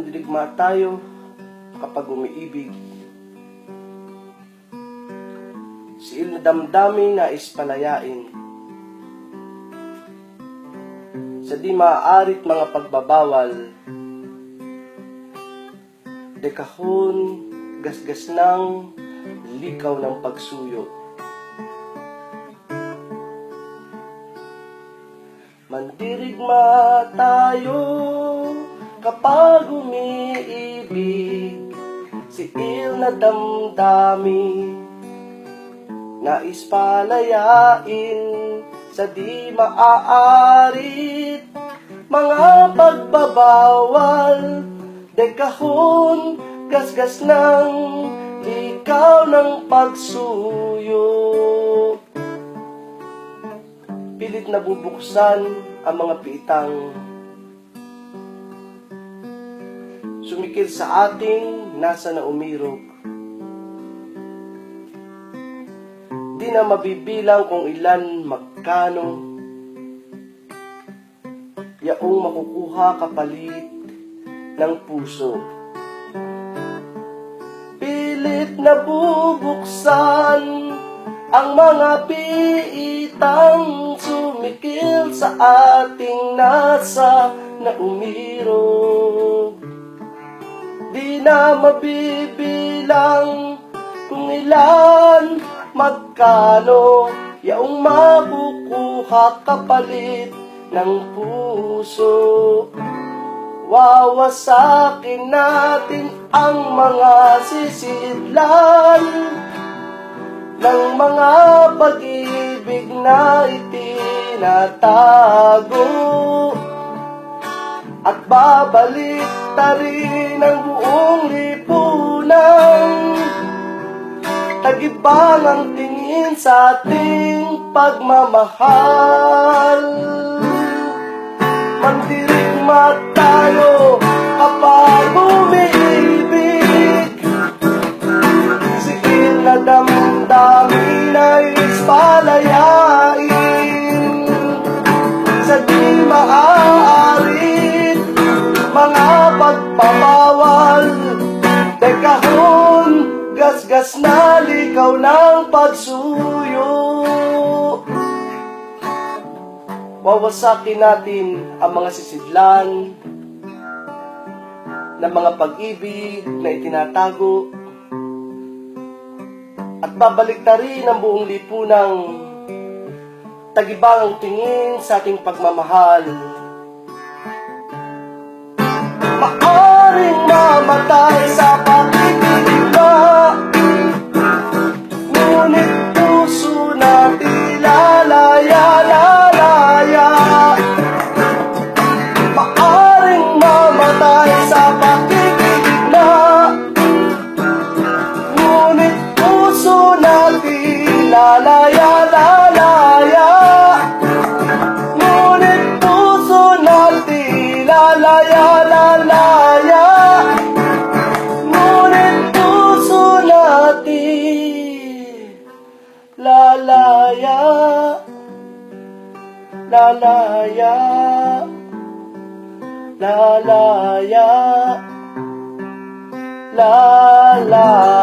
Mandirigma tayo kapag umiibig. Si na damdamin na ispalayain. Sa di maaarit mga pagbabawal. Dekahon, gasgas ng likaw ng pagsuyo. Mandirigma tayo kapag umiibig Si il na damdami Nais palayain sa di maaarit. Mga pagbabawal Dekahon, gasgas ng ikaw ng pagsuyo. Pilit na bubuksan ang mga pitang Sumikil sa ating nasa na umirog Di na mabibilang kung ilan magkano Yaong makukuha kapalit ng puso Pilit na bubuksan ang mga piitang sumikil sa ating nasa na umirog. Di na mabibilang kung ilan magkano yaong makukuha kapalit ng puso. Wawasakin natin ang mga sisidlan ng mga pag-ibig na itinatago at babalik ta rin ang buong lipunan. Tagibang ang tingin sa ating pagmamahal. Mandirigma tayo kapag umiibig. Sigil na damdamin ay ispalayain mga pagpapawal Dekahon, gasgas na likaw ng pagsuyo Wawasakin natin ang mga sisidlan ng mga pag-ibig na itinatago at babalik na rin ang buong lipunang tagibang ang tingin sa ating pagmamahal. Lalaya Lalaya Lalaya